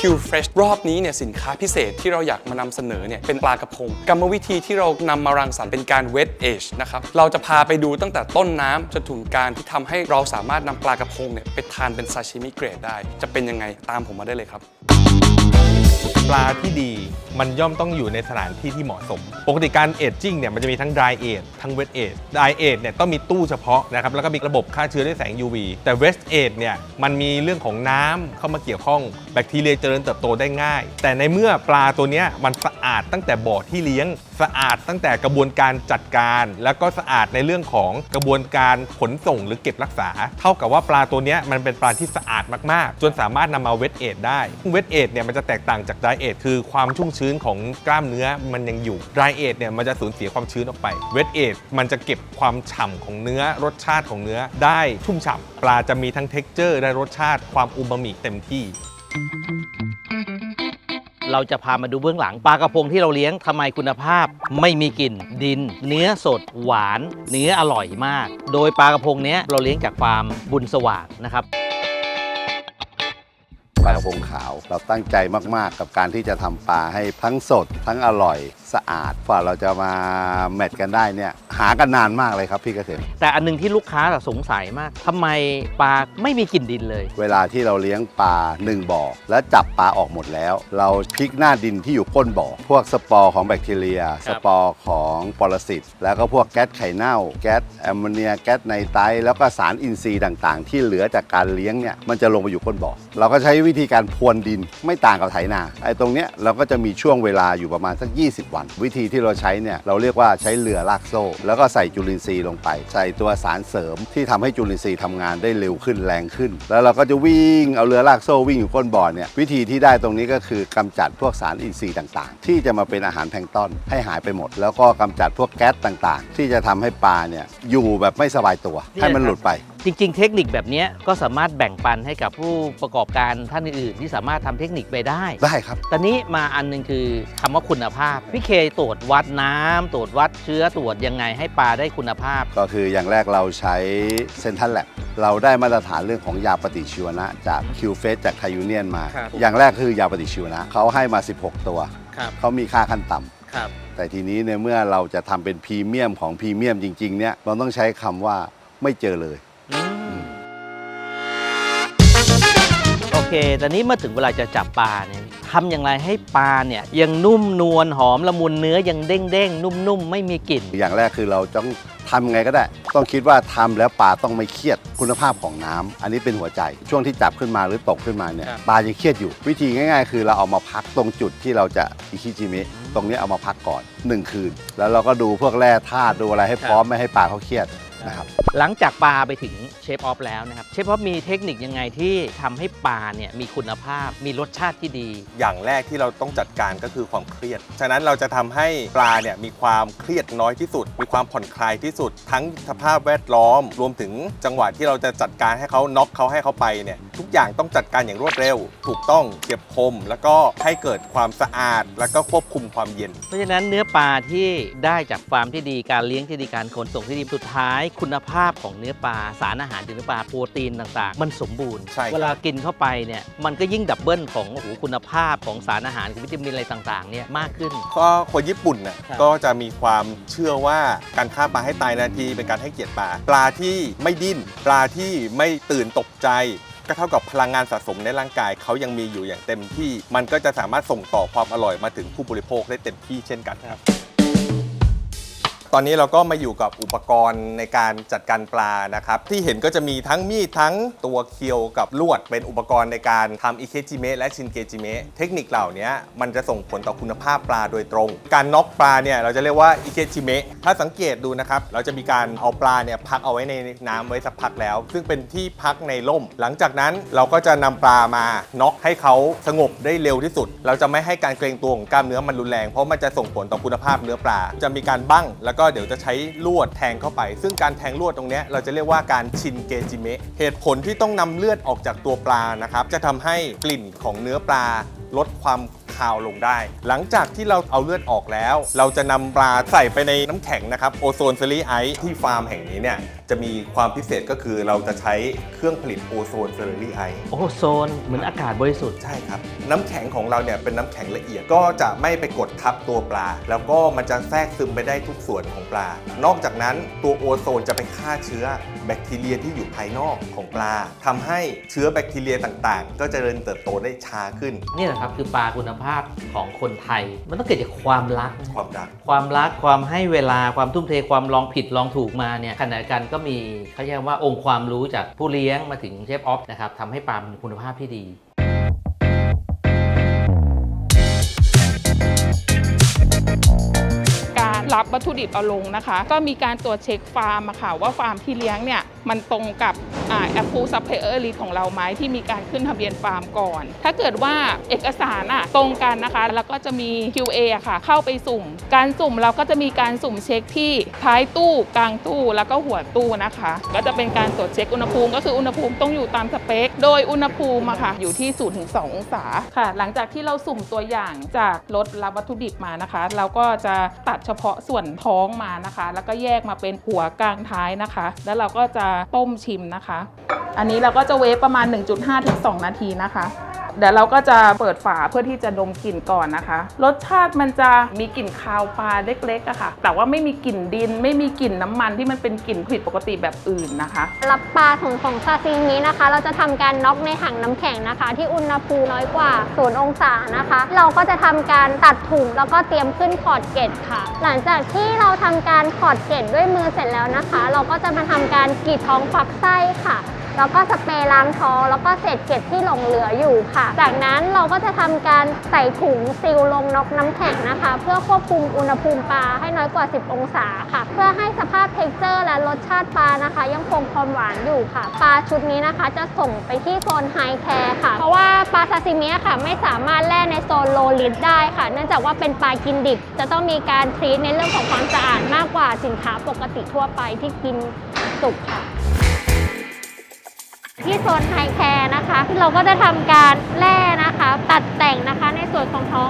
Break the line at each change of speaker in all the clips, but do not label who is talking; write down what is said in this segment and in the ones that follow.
Q Fresh รอบนี้เนี่ยสินค้าพิเศษที่เราอยากมานำเสนอเนี่ยเป็นปลากระพงกรรมวิธีที่เรานำมารังสรรค์เป็นการ wet age นะครับเราจะพาไปดูตั้งแต่ต้นน้ำจนถึงการที่ทำให้เราสามารถนำปลากระพงเนี่ยไปทานเป็นซาชิมิเกรดได้ จะเป็นยังไงตามผมมาได้เลยครับ
ปลาที่ดีมันย่อมต้องอยู่ในสถานที่ที่เหมาะสม ปกติการเอจจิ้งเนี่ยมันจะมีทั้ง dry age ทั้ง wet age dry age เนี่ยต้องมีตู้เฉพาะนะครับแล้วก็มีระบบฆ่าเชื้อด้วยแสง UV แต่ wet age เนี่ยมันมีเรื่องของน้ำเข้ามาเกี่ยวข้องแบคทีเรียเจริญเติบโตได้ง่าย แต่ในเมื่อปลาตัวนี้มันสะอาดตั้งแต่บ่อที่เลี้ยง สะอาดตั้งแต่กระบวนการจัดการ แล้วก็สะอาดในเรื่องของกระบวนการขนส่งหรือเก็บรักษา เท่ากับว่าปลาตัวนี้มันเป็นปลาที่สะอาดมากๆ จนสามารถนำมาเวทเอทได้เวทเอทเนี่ยมันจะแตกต่างจากไดเอทคือความชุ่มชื้นของกล้ามเนื้อมันยังอยู่ไดเอทเนี่ยมันจะสูญเสียความชื้นออกไปเวทเอทมันจะเก็บความฉ่ำของเนื้อรสชาติของเนื้อได้ชุ่มฉ่ำปลาจะมีทั้งเท็กเจอร์และรสชาติความอูมามิเต็มที่
เราจะพามาดูเบื้องหลังปลากระพงที่เราเลี้ยงทำไมคุณภาพ ไม่มีกลิ่นดิน เนื้อสดหวาน เนื้ออร่อยมาก โดยปลากระพงเนี้ยเราเลี้ยงจากฟาร์มบุญสว่างนะครับ
ลากระพงขาว เราตั้งใจมากๆ กับการที่จะทำปลาให้ทั้งสด ทั้งอร่อยสะอาดกว่าเราจะมาแมทกันได้เนี่ยหากันนานมากเลยครับพี่เกษม
แต่อันหนึงที่ลูกค้าสงสัยมากทำไมปลาไม่มีกลิ่นดินเลย
เวลาที่เราเลี้ยงปลาหนึ่งบ่อแล้วจับปลาออกหมดแล้ว เราพลิกหน้าดินที่อยู่ก้นบ่อพวกสปอร์ของแบคทีเรีย สปอร์ของปรสิตแล้วก็พวกแก๊สไข่เน่า แก๊สแอมโมเนียแก๊สไนไตรท์แล้วก็สารอินทรีย์ต่าง ๆ ที่เหลือจากการเลี้ยงเนี่ยมันจะลงไปอยู่ก้นบ่อเราก็ใช้วิธีการพรวนดินไม่ต่างกับไถนาไอ้ตรงเนี้ยเราก็จะมีช่วงเวลาอยู่ประมาณสัก 20 วัน วิธีที่เราใช้เนี่ยเราเรียกว่าใช้เรือลากโซ่ แล้วก็ใส่จุลินทรีย์ลงไป ใส่ตัวสารเสริมที่ทำให้จุลินทรีย์ทำงานได้เร็วขึ้นแรงขึ้น แล้วเราก็จะวิ่งเอาเรือลากโซ่วิ่งอยู่ก้นบ่อเนี่ยวิธีที่ได้ตรงนี้ก็คือกำจัดพวกสารอินทรีย์ต่างๆ ที่จะมาเป็นอาหารแพลงก์ต้นให้หายไปหมด แล้วก็กำจัดพวกแก๊สต่างๆ ที่จะทำให้ปลาเนี่ยอยู่แบบไม่สบายตัว ให้มันหลุดไป
จริง ๆ เทคนิคแบบเนี้ยก็สามารถแบ่งปันให้กับผู้ประกอบการท่านอื่นๆที่สามารถทำเทคนิคไปได้
ได้ครับ
ตอนนี้มาอันหนึงคือคำว่าคุณภาพพี่เคตรวจวัดน้ำตรวจวัดเชื้อตรวจยังไงให้ปลาได้คุณภาพ
ก็คืออย่างแรกเราใช้เซนทันแลบเราได้มาตรฐานเรื่องของยาปฏิชีวนะ จากคิวเฟสจากไทยูเนียนมา
ครับ
อย่างแรกคือยาปฏิชีวนะเขาให้มา 16 ตัว
ครับ
เขามีค่าขั้นต่ำ
ครับ
แต่ทีนี้ในเมื่อเราจะทำเป็นพรีเมียมของพรีเมียมจริงๆเนี่ยเราต้องใช้คำว่าไม่เจอเลย
เค ตอนนี้เมื่อถึงเวลาจะจับปลาเนี่ยทำอย่างไรให้ปลาเนี่ยยังนุ่มนวลหอมละมุนเนื้อยังเด้งเด้งๆนุ่มๆไม่มีกลิ่น
อย่างแรกคือเราต้องทำยังไงก็ได้ ต้องคิดว่าทำแล้วปลาต้องไม่เครียดคุณภาพของน้ำอันนี้เป็นหัวใจ ช่วงที่จับขึ้นมาหรือตกขึ้นมาเนี่ย
ครับ
ปลายังเครียดอยู่ วิธีง่าย ๆ คือเราเอามาพักตรงจุดที่เราจะอิคิจิเมะตรงนี้เอามาพักก่อนหนึ่งคืน แล้วเราก็ดูพวกแร่ธาตุดูอะไรให้พร้อมไม่ให้ปลาเขาเครียด นะครับ
หลังจากปลาไปถึงเชฟออฟแล้วนะครับเชฟออฟมีเทคนิคยังไงที่ทำให้ปลาเนี่ยมีคุณภาพมีรสชาติที่ดี
อย่างแรกที่เราต้องจัดการก็คือความเครียด ฉะนั้นเราจะทำให้ปลาเนี่ยมีความเครียดน้อยที่สุด มีความผ่อนคลายที่สุด ทั้งสภาพแวดล้อม รวมถึงจังหวะที่เราจะจัดการให้เขาน็อกเขาให้เขาไปเนี่ย ทุกอย่างต้องจัดการอย่างรวดเร็ว ถูกต้องเก็บคม แล้วก็ให้เกิดความสะอาด แล้วก็ควบคุมความเย็น
เพราะฉะนั้นเนื้อปลาที่ได้จากฟาร์มที่ดีการเลี้ยงที่ดีการขนส่งที่ดีสุดท้าย คุณภาพของเนื้อปลาสารอาหารจากเนื้อปลาโปรตีนต่างๆ มันสมบูรณ์
ใช่ครับ
เวลากินเข้าไปเนี่ยมันก็ยิ่งดับเบิลของโอ้โหคุณภาพของสารอาหารกับวิตามินอะไรต่างๆเนี่ยมากขึ้น
ก็คนญี่ปุ่นน่ะ
ครับ
ก็จะมีความเชื่อว่าการฆ่าปลาให้ตายนาทีเป็นการให้เกียรติปลา ปลาที่ไม่ดิ้น ปลาที่ไม่ตื่นตกใจ ก็เท่ากับพลังงานสะสมในร่างกายเขายังมีอยู่อย่างเต็มที่ มันก็จะสามารถส่งต่อความอร่อยมาถึงผู้บริโภคได้เต็มที่เช่นกันครับ ตอนนี้เราก็มาอยู่กับอุปกรณ์ในการจัดการปลานะครับ ที่เห็นก็จะมีทั้งมีดทั้งตัวเคียวกับลวด เป็นอุปกรณ์ในการทำอิเคจิเมะและชินเกจิเมะเทคนิคเหล่านี้มันจะส่งผลต่อคุณภาพปลาโดยตรง การน็อกปลาเนี่ยเราจะเรียกว่าอิเคจิเมะถ้าสังเกตดูนะครับ เราจะมีการเอาปลาเนี่ยพักเอาไว้ในน้ำไว้สักพักแล้ว ซึ่งเป็นที่พักในร่ม หลังจากนั้นเราก็จะนำปลามาน็อกให้เขาสงบได้เร็วที่สุด เราจะไม่ให้การเกรงตัวของกล้ามเนื้อมันรุนแรงเพราะมันจะส่งผลต่อคุณภาพเนื้อปลาจะมีการบั้งแล้วก็เดี๋ยวจะใช้ลวดแทงเข้าไป ซึ่งการแทงลวดตรงนี้เราจะเรียกว่าการชินเกจิเมะเหตุผลที่ต้องนำเลือดออกจากตัวปลานะครับจะทำให้กลิ่นของเนื้อปลา ลดความคคาวลงได้ หลังจากที่เราเอาเลือดออกแล้ว เราจะนำปลาใส่ไปในน้ำแข็งนะครับโอโซนเซรีไอซ์ที่ฟาร์มแห่งนี้เนี่ยจะมีความพิเศษก็คือเราจะใช้เครื่องผลิตโอโซนเซรีไอซ์
โอโซนเหมือนอากาศบริสุทธิ์
ใช่ครับน้ำแข็งของเราเนี่ยเป็นน้ำแข็งละเอียดก็จะไม่ไปกดทับตัวปลา แล้วก็มันจะแทรกซึมไปได้ทุกส่วนของปลา นอกจากนั้นตัวโอโซนจะไปฆ่าเชื้อแบคทีเรียที่อยู่ภายนอกของปลาทำให้เชื้อแบคทีเรียต่างๆ ก็จเจริญเติบโตได้ช้าขึ้น
นี่แหละครับคือปลาคุณภาพของคนไทย มันต้องเกิดจากความรัก
ความรัก
ความรักความให้เวลาความทุ่มเทความลองผิดลองถูกมาเนี่ยขณะเดียวกันก็มีเขาเรียกว่าองค์ความรู้จากผู้เลี้ยงมาถึงเชฟออฟนะครับทำให้ปลามีคุณภาพที่ดี
การรับวัตถุดิบเอาลงนะคะ ก็มีการตรวจเช็คฟาร์มอะค่ะว่าฟาร์มที่เลี้ยงเนี่ย มันตรงกับแอปพูซัพเพอร์ลิของเราไหมที่มีการขึ้นทะเบียนฟาร์มก่อน ถ้าเกิดว่าเอกสารอะตรงกันนะคะ แล้วก็จะมี QA อะค่ะ เข้าไปสุ่ม การสุ่มเราก็จะมีการสุ่มเช็คที่ท้ายตู้กลางตู้แล้วก็หัวตู้นะคะ ก็จะเป็นการตรวจเช็คอุณหภูมิก็คืออุณหภูมิต้องอยู่ตามสเปค โดยอุณหภูมิอะค่ะอยู่ที่0ถึง2องศาค่ะ หลังจากที่เราสุ่มตัวอย่างจากรถรับวัตถุดิบมานะคะ เราก็จะตัดเฉพาะส่วนท้องมานะคะ แล้วก็แยกมาเป็นหัวกลางท้ายนะคะ แล้วเราก็จะต้มชิมนะคะ อันนี้เราก็จะเวฟประมาณ 1.5ถึง2นาทีนะคะ เดี๋ยวเราก็จะเปิดฝาเพื่อที่จะดมกลิ่นก่อนนะคะ รสชาติมันจะมีกลิ่นคาวปลาเล็กๆอะค่ะ แต่ว่าไม่มีกลิ่นดิน ไม่มีกลิ่นน้ำมันที่มันเป็นกลิ่นผิดปกติแบบอื่นนะคะ
รับปลาของของซาซิมินะคะ เราจะทำการน็อกในถังน้ำแข็งนะคะ ที่อุณหภูมิน้อยกว่า0องศานะคะ เราก็จะทำการตัดถุงแล้วก็เตรียมขึ้นขอดเกล็ดค่ะ หลังจากที่เราทำการขอดเกล็ดด้วยมือเสร็จแล้วนะคะ เราก็จะมาทำการกรีดท้องฟักไส้ค่ะ แล้วก็สเปรย์ล้างท้องแล้วก็เศษเกล็ดที่หลงเหลืออยู่ค่ะ จากนั้นเราก็จะทำการใส่ถุงซีลลงนกน้ำแข็งนะคะ เพื่อควบคุมอุณหภูมิปลาให้น้อยกว่า 10 องศาค่ะ เพื่อให้สภาพเท็กเจอร์และรสชาติปลานะคะ ยังคงความหวานอยู่ค่ะ ปลาชุดนี้นะคะจะส่งไปที่โซนไฮแคร์ค่ะ เพราะว่าปลาซาซิมิค่ะไม่สามารถแล่ในโซนโลลิตได้ค่ะ เนื่องจากว่าเป็นปลากินดิบ จะต้องมีการทรีตในเรื่องของความสะอาดมากกว่าสินค้าปกติทั่วไปที่กินสุกค่ะ ที่โซนไฮแคร์นะคะ เราก็จะทำการแล่นะคะ ตัดแต่งนะคะในส่วนของท้อง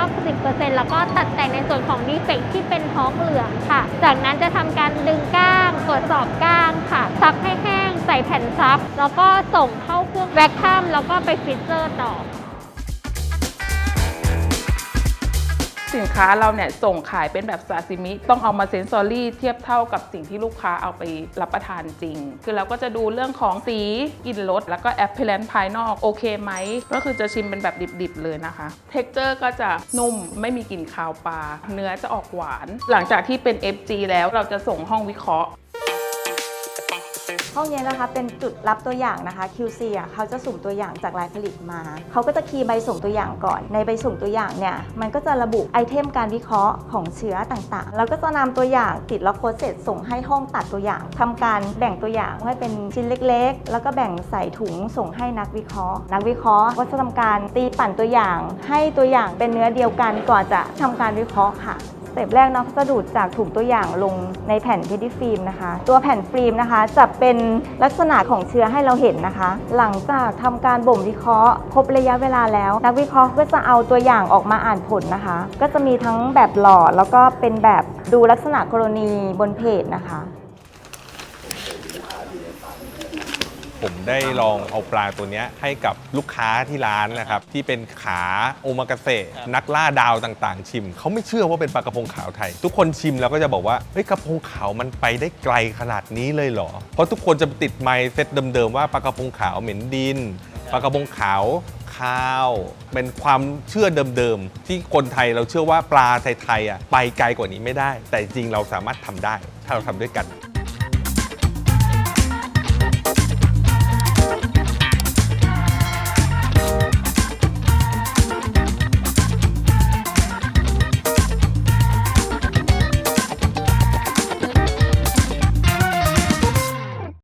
80-90%แล้วก็ตัดแต่งในส่วนของดีเฟกที่เป็นท้องเหลืองค่ะ จากนั้นจะทำการดึงก้างตรวจสอบก้างค่ะซับให้แห้งใส่แผ่นซับแล้วก็ส่งเข้าเครื่องแวคคัมแล้วก็ไปฟรีเจอร์ต่อ
สินค้าเราเนี่ยส่งขายเป็นแบบซาซิมิ ต้องเอามาเซนซอรี่เทียบเท่ากับสิ่งที่ลูกค้าเอาไปรับประทานจริง คือเราก็จะดูเรื่องของสีกลิ่นรสแล้วก็แอปเปิลนภายนอกโอเคไหม ก็คือจะชิมเป็นแบบดิบๆเลยนะคะ เท็กเจอร์ก็จะนุ่มไม่มีกลิ่นคาวปลา เนื้อจะออกหวาน หลังจากที่เป็น FG แล้วเราจะส่งห้องวิเคราะห์
ห้องนี้นะคะเป็นจุดรับตัวอย่างนะคะ QC อะเขาจะสุ่มตัวอย่างจากรายผลิตมา เขาก็จะคีย์ใบส่งตัวอย่างก่อน ในใบส่งตัวอย่างเนี่ยมันก็จะระบุไอเทมการวิเคราะห์ของเชื้อต่างๆ แล้วก็จะนำตัวอย่างติดแล้วโค้ดเสร็จส่งให้ห้องตัดตัวอย่างทำการแบ่งตัวอย่างให้เป็นชิ้นเล็ก ๆ แล้วก็แบ่งใส่ถุงส่งให้นักวิเคราะห์ นักวิเคราะห์ก็จะทำการตีปั่นตัวอย่าง ให้ตัวอย่างเป็นเนื้อเดียวกันก่อนจะทำการวิเคราะห์ค่ะ เต็ปแรกเนาะเขาจะดูดจากถุงตัวอย่างลงในแผ่นเพดิฟิล์มนะคะ ตัวแผ่นฟิล์มนะคะ จะเป็นลักษณะของเชื้อให้เราเห็นนะคะ หลังจากทำการบ่มวิเคราะห์ ครบระยะเวลาแล้ว นักวิเคราะห์ก็จะเอาตัวอย่างออกมาอ่านผลนะคะ ก็จะมีทั้งแบบหลอดแล้วก็เป็นแบบดูลักษณะกรณีบนเพจนะคะ
ผมได้ลองเอาปลาตัวเนี้ยให้กับลูกค้าที่ร้านนะครับ ที่เป็นขาโอมากาเสะนักล่าดาวต่างๆ ชิม เขาไม่เชื่อว่าเป็นปลากระพงขาวไทย ทุกคนชิมแล้วก็จะบอกว่าเฮ้ยกระพงขาวมันไปได้ไกลขนาดนี้เลยเหรอ เพราะทุกคนจะติดไมซ์เซตเดิมๆว่าปลากระพงขาวเหม็นดินปลากระพงขาวข้าว เป็นความเชื่อเดิมๆ ที่คนไทยเราเชื่อว่าปลาไทยๆอะไปไกลกว่านี้ไม่ได้ แต่จริงๆเราสามารถทำได้ ถ้าเราทำด้วยกัน